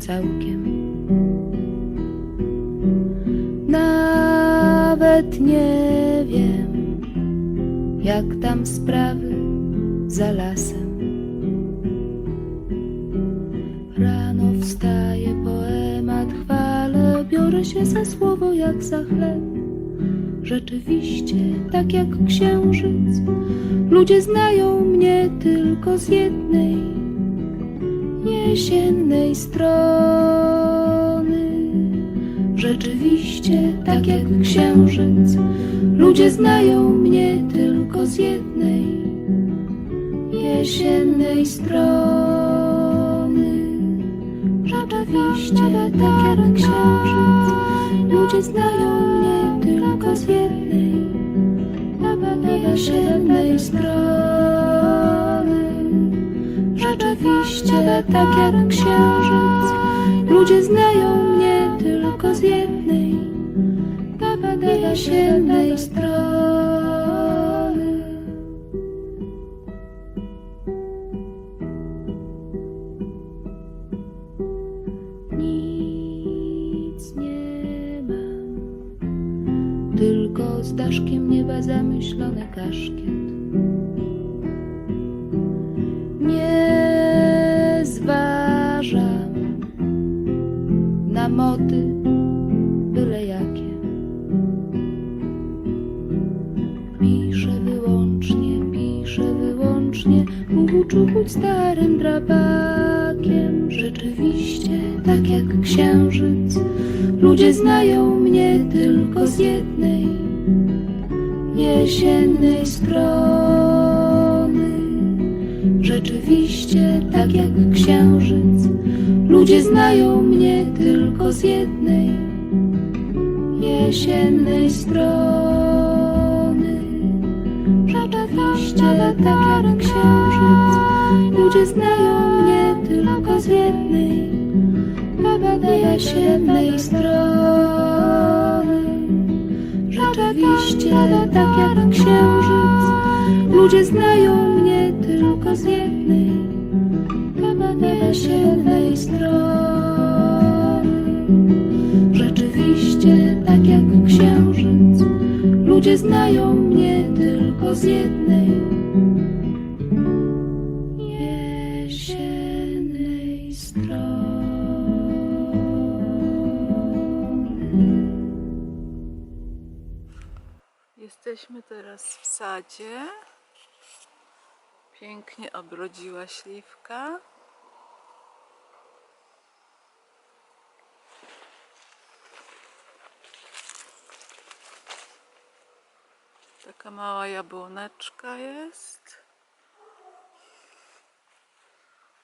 całkiem. Nawet nie wiem, jak tam sprawy za lasem. Rano wstaję, poemat chwalę, biorę się za słowo jak za chleb. Rzeczywiście, tak jak księżyc, ludzie znają mnie tylko z jednej jesiennej strony. Rzeczywiście, tak jak księżyc, ludzie znają mnie tylko z jednej jesiennej strony. Rzeczywiście, tak jak księżyc, ludzie znają mnie tylko z jednej jesiennej strony. Tak jak księżyc, ludzie znają mnie tylko z jednej jesiennej strony. Nic nie mam, tylko z daszkiem nieba zamyślony kaszkiet. Uczuć starym drapakiem. Rzeczywiście, tak jak księżyc, ludzie znają mnie tylko z jednej jesiennej strony. Rzeczywiście, tak jak księżyc, ludzie znają mnie tylko z jednej jesiennej strony. Tak jak księżyc, ludzie znają mnie tylko z jednej jesiennej strony. Rzeczywiście, tak jak księżyc, ludzie znają mnie tylko z jednej jesiennej strony. Rzeczywiście, tak jak księżyc, ludzie znają mnie tylko z jednej. Jesteśmy teraz w sadzie. Pięknie obrodziła śliwka. Taka mała jabłoneczka jest.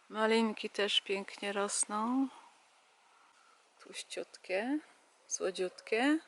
Malinki też pięknie rosną. Tłuściutkie, słodziutkie.